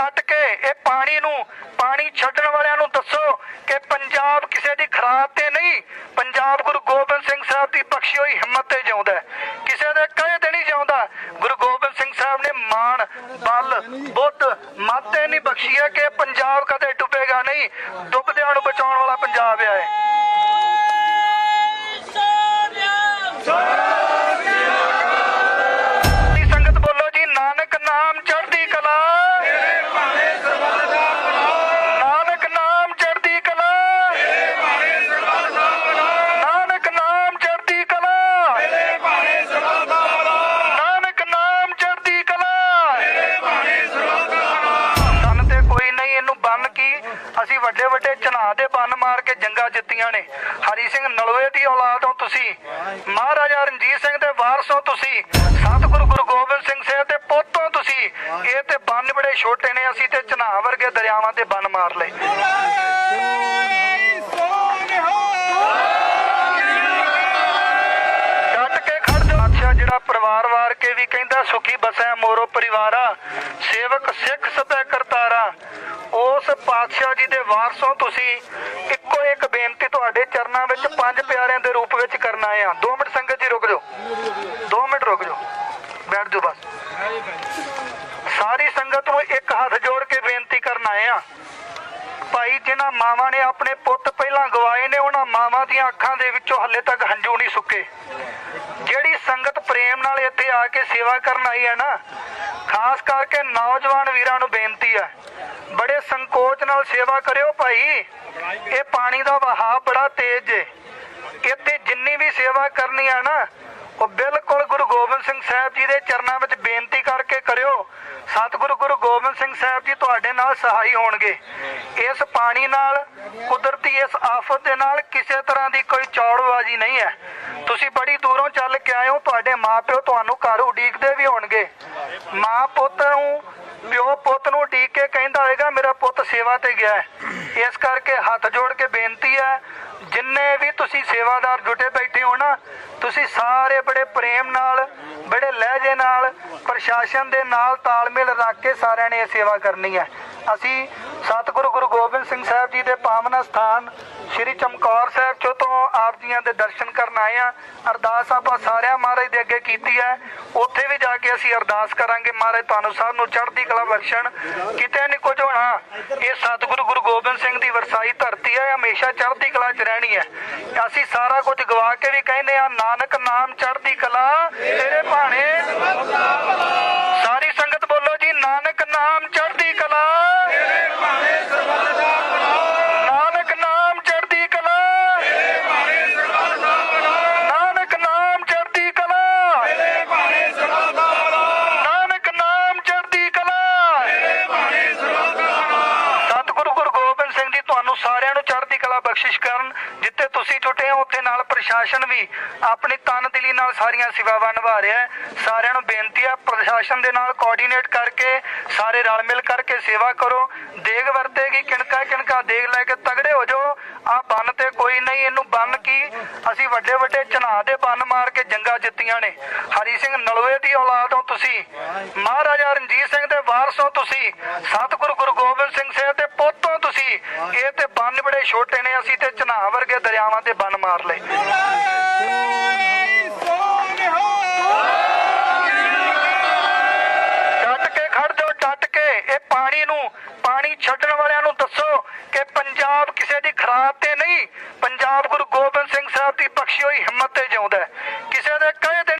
ਡਟ ਕੇ ਇਹ ਪਾਣੀ ਨੂੰ, ਪਾਣੀ ਛੱਡਣ ਵਾਲਿਆਂ ਨੂੰ ਦੱਸੋ ਕਿ ਪੰਜਾਬ ਕਿਸੇ ਦੀ ਖਰਾਬ ਤੇ ਨਹੀਂ, ਪੰਜਾਬ ਗੁਰੂ ਗੋਬਿੰਦ ਸਿੰਘ ਸਾਹਿਬ ਦੀ ਬਖਸ਼ੀ ਹੋਈ ਹਿੰਮਤ ਤੇ ਜਿਉਂਦਾ ਕਿਸੇ ਦੇ ਕਹੇ ਤੇ ਨਹੀਂ ਜਿਉਂਦਾ, ਗੁਰੂ ਗੋਬਿੰਦ ਸਿੰਘ ਸਾਹਿਬ ਨੇ ਮਾਣ, ਬਲ, ਬੁੱਧ, ਮਾਤੇ ਨਹੀਂ ਬਖਸ਼ੀ ਹੈ ਕਿ ਪੰਜਾਬ ਕਦੇ ਡੁੱਬੇਗਾ ਨਹੀਂ, ਡੁੱਬਦਿਆਂ ਨੂੰ ਬਚਾਉਣ ਵਾਲਾ ਪੰਜਾਬ ਹੈ ਵੱਡੇ ਵੱਡੇ ਚਨਾਹ ਦੇ ਬੰਨ ਮਾਰ ਕੇ ਜੰਗਾਂ ਜਿੱਤੀਆਂ ਨੇ। ਹਰੀ ਸਿੰਘ ਨਲਵੇ ਦੀ ਔਲਾਦ ਹੋ ਤੁਸੀਂ। ਮਹਾਰਾਜਾ ਰਣਜੀਤ ਸਿੰਘ ਦੇ ਵਾਰਸ ਹੋ ਤੁਸੀਂ। ਸਤਿਗੁਰੂ ਗੁਰੂ ਗੋਬਿੰਦ ਸਿੰਘ ਸਾਹਿਬ ਦੇ ਪੁੱਤ ਹੋ ਤੁਸੀਂ। ਇਹ ਤੇ ਬੰਨ ਬੜੇ ਛੋਟੇ ਨੇ, ਅਸੀਂ ਤੇ ਚਨਾਹ ਵਰਗੇ ਦਰਿਆਵਾਂ ਤੇ ਬੰਨ ਮਾਰ ਲਏ ਡਟ ਕੇ ਖੜ ਜਾ ਅੱਛਾ ਜਿਹੜਾ ਪਰਿਵਾਰ ਵਾਰ ਕੇ ਵੀ ਕਹਿੰਦਾ, ਸੁਖੀ ਬਸੈ ਮੋਰੋ ਪਰਿਵਾਰਾ, ਸੇਵਕ ਸਿੱਖ ਸਭੈ ਕਰਤਾਰਾ। ਉਸ ਪਾਤਸ਼ਾਹ ਜੀ ਦੇ ਵਾਰਸੋਂ ਤੁਸੀਂ ਇੱਕੋ ਇੱਕ ਬੇਨਤੀ ਤੁਹਾਡੇ ਚਰਨਾਂ ਵਿੱਚ ਪੰਜ ਪਿਆਰਿਆਂ ਦੇ ਰੂਪ ਵਿੱਚ ਕਰਨਾ ਆ। 2 ਮਿੰਟ ਸੰਗਤ ਜੀ ਰੁਕ ਜਾਓ। 2 ਮਿੰਟ ਰੁਕ ਜਾਓ। ਬੈਠ ਜਾਓ ਬਸ ਸਾਰੀ ਸੰਗਤ ਨੂੰ ਇੱਕ ਹੱਥ ਜੋੜ ਕੇ ਬੇਨਤੀ ਕਰਨ ਆਏ ਆ ਭਾਈ ਜਿਨ੍ਹਾਂ ਮਾਵਾਂ ਨੇ ਆਪਣੇ ਪੁੱਤ ਪਹਿਲਾਂ ਗਵਾਏ ਨੇ, ਉਹਨਾਂ ਮਾਵਾਂ ਦੀਆਂ ਅੱਖਾਂ ਦੇ ਵਿੱਚੋਂ ਹੱਲੇ ਤੱਕ ਹੰਝੂ ਨਹੀਂ ਸੁੱਕੇ। ਜਿਹੜੀ ਸੰਗਤ ਪ੍ਰੇਮ ਨਾਲ ਇੱਥੇ ਆ ਕੇ ਸੇਵਾ ਕਰਨ ਆਈ ਹੈ ਨਾ, ਖਾਸ ਕਰਕੇ ਨੌਜਵਾਨ ਵੀਰਾਂ ਨੂੰ ਬੇਨਤੀ ਹੈ, ਬੜੇ ਸੰਕੋਚ ਨਾਲ ਸੇਵਾ ਕਰਿਓ ਭਾਈ। ਇਹ ਪਾਣੀ ਦਾ ਵਹਾਅ ਬੜਾ ਤੇਜ਼ ਹੈ ਇੱਥੇ ਜਿੰਨੀ ਵੀ ਸੇਵਾ ਕਰਨੀ ਆ ਨਾ, ਉਹ ਬਿਲਕੁਲ ਗੁਰੂ ਗੋਬਿੰਦ ਸਿੰਘ ਸਾਹਿਬ ਜੀ ਦੇ ਚਰਨਾਂ ਵਿੱਚ ਬੇਨਤੀ ਸਤਿਗੁਰੂ ਗੁਰੂ ਗੋਬਿੰਦ ਸਿੰਘ ਸਾਹਿਬ ਜੀ ਤੁਹਾਡੇ ਨਾਲ ਸਹਾਈ ਹੋਣਗੇ। ਇਸ ਪਾਣੀ ਨਾਲ, ਕੁਦਰਤੀ ਇਸ ਆਫਤ ਦੇ ਨਾਲ ਕਿਸੇ ਤਰ੍ਹਾਂ ਦੀ ਕੋਈ ਚੌੜਬਾਜ਼ੀ ਨਹੀਂ ਹੈ। ਤੁਸੀਂ ਬੜੀ ਦੂਰੋਂ ਚੱਲ ਕੇ ਆਏ ਹੋ, ਤੁਹਾਡੇ ਮਾਪਿਓ ਤੁਹਾਨੂੰ ਘਰ ਉਡੀਕਦੇ ਵੀ ਹੋਣਗੇ। ਮਾਂ ਪੁੱਤ ਨੂੰ ਪਿਓ ਪੁੱਤ ਨੂੰ ਉਡੀਕ ਕੇ ਕਹਿੰਦਾ ਹੋਏਗਾ, ਮੇਰਾ ਪੁੱਤ ਸੇਵਾ ਤੇ ਗਿਆ ਹੈ। ਇਸ ਕਰਕੇ ਹੱਥ ਜੋੜ ਕੇ ਬੇਨਤੀ ਹੈ, ਜਿੰਨੇ ਵੀ ਤੁਸੀਂ ਸੇਵਾਦਾਰ ਜੁਟੇ ਬੈਠੇ ਹੋ ਨਾ, ਤੁਸੀਂ ਸਾਰੇ ਬੜੇ ਪ੍ਰੇਮ ਨਾਲ, ਬੜੇ ਲਹਿਜੇ ਨਾਲ, ਪ੍ਰਸ਼ਾਸਨ ਦੇ ਨਾਲ ਤਾਲਮੇਲ ਰੱਖ ਕੇ ਸਾਰਿਆਂ ਨੇ ਇਹ ਸੇਵਾ ਕਰਨੀ ਹੈ। ਅਸੀਂ ਸਤਿਗੁਰੂ ਗੁਰੂ ਗੋਬਿੰਦ ਸਿੰਘ ਸਾਹਿਬ ਜੀ ਦੇ ਪਾਵਨ ਸਥਾਨ, ਸ੍ਰੀ ਚਮਕੌਰ ਸਾਹਿਬ ਚੋਂ ਤੋਂ ਆਪ ਜੀਆਂ ਦੇ ਦਰਸ਼ਨ ਕਰਨ ਆਏ ਆ ਅਰਦਾਸ ਆਪਾਂ ਸਾਰਿਆਂ ਮਹਾਰਾਜ ਦੇ ਅੱਗੇ ਕੀਤੀ ਹੈ। ਉੱਥੇ ਵੀ ਜਾ ਕੇ ਅਸੀਂ ਅਰਦਾਸ ਕਰਾਂਗੇ। ਮਹਾਰਾਜ ਤੁਹਾਨੂੰ ਸਭ ਨੂੰ ਚੜ੍ਹਦੀ ਕਲਾ ਬਖਸ਼ਣ। ਕਿਤੇ ਨਹੀਂ ਕੁਝ ਹੋਣਾ। ਇਹ ਸਤਿਗੁਰੂ ਗੁਰੂ ਗੋਬਿੰਦ ਸਿੰਘ ਦੀ ਵਰਸਾਈ ਧਰਤੀ ਹੈ। ਹਮੇਸ਼ਾ ਚੜ੍ਹਦੀ ਕਲਾ 'ਚ ਰਹਿਣੀ ਹੈ। ਅਸੀਂ ਸਾਰਾ ਕੁਝ ਗਵਾ ਕੇ ਵੀ ਕਹਿੰਦੇ ਆ ਨਾਨਕ ਨਾਮ ਚੜ੍ਹਦੀ ਕਲਾ, ਤੇਰੇ ਭਾਣੇ। ਸਾਰੀ ਸੰਗਤ ਬੋਲੋ ਜੀ, ਨਾਨਕ ਨਾਮ ਚੜ੍ਹਦੀ ਕਲਾ ਨਾਨਕ ਨਾਮ ਚੜ੍ਹਦੀ ਕਲਾ ਨਾਨਕ ਨਾਮ ਚੜ੍ਹਦੀ ਕਲਾ ਨਾਨਕ ਨਾਮ ਚੜ੍ਹਦੀ ਕਲਾ ਸਤਿਗੁਰੂ ਗੁਰੂ ਗੋਬਿੰਦ ਸਿੰਘ ਜੀ ਤੁਹਾਨੂੰ ਸਾਰਿਆਂ ਨੂੰ ਚੜ੍ਹਦੀ ਕਰਨ, ਜਿੱਥੇ ਤੁਸੀਂ ਜੁਟੇ ਹੋ, ਉੱਥੇ ਨਾਲ ਪ੍ਰਸ਼ਾਸਨ ਵੀ ਆਪਣੀ ਤਨ ਨਾਲ ਸਾਰੀਆਂ ਸੇਵਾਵਾਂ ਨਿਭਾ ਰਿਹਾ ਹੈ। ਸਾਰਿਆਂ ਨੂੰ ਬੇਨਤੀ ਹੈ, ਪ੍ਰਸ਼ਾਸਨ ਦੇ ਨਾਲ ਕੋਆਰਡੀਨੇਟ ਕਰਕੇ, ਸਾਰੇ ਰਲ ਮਿਲ ਕਰਕੇ ਸੇਵਾ ਕਰੋ। ਦੇਗ ਵਰਤੇਗੀ, ਕਿਣਕਾ ਕਿਣਕਾ ਦੇਗ ਲੈ ਕੇ ਤਗੜੇ ਹੋ ਜਾਓ। ਆ ਬੰਨ ਤੇ ਕੋਈ ਨਹੀਂ, ਇਹਨੂੰ ਬੰਨ ਕੀ? ਅਸੀਂ ਵੱਡੇ ਵੱਡੇ ਚਨਾਹ ਦੇ ਬੰਨ ਮਾਰ ਕੇ ਜੰਗਾਂ ਜਿੱਤੀਆਂ ਨੇ। ਹਰੀ ਸਿੰਘ ਨਲਵੇ ਦੀ ਔਲਾਦ ਹੋ ਤੁਸੀਂ। ਮਹਾਰਾਜਾ ਰਣਜੀਤ ਸਿੰਘ ਦੇ ਵਾਰਸ ਹੋ ਤੁਸੀਂ। ਸਤਿਗੁਰੂ ਗੁਰੂ ਗੋਬਿੰਦ ਸਿੰਘ ਸਾਹਿਬ ਦੇ ਇਹ ਤੇ ਬੰਨ ਬੜੇ ਛੋਟੇ ਨੇ, ਅਸੀਂ ਤੇ ਚਨਾਹ ਵਰਗੇ ਦਰਿਆਵਾਂ ਤੇ ਬੰਨ ਮਾਰ ਲਏ। ਡਟ ਕੇ ਖੜ ਜਾਓ, ਡਟ ਕੇ। ਇਹ ਪਾਣੀ ਨੂੰ, ਪਾਣੀ ਛੱਡਣ ਵਾਲਿਆਂ ਨੂੰ ਦੱਸੋ ਕਿ ਪੰਜਾਬ ਕਿਸੇ ਦੀ ਖਰਾਬ ਤੇ ਨਹੀਂ। ਪੰਜਾਬ ਗੁਰੂ ਗੋਬਿੰਦ ਸਿੰਘ ਸਾਹਿਬ ਦੀ ਬਖਸ਼ੀ ਹੋਈ ਹਿੰਮਤ ਤੇ ਜਿਉਂਦਾ ਕਿਸੇ ਦੇ ਕਹੇ ਤੇ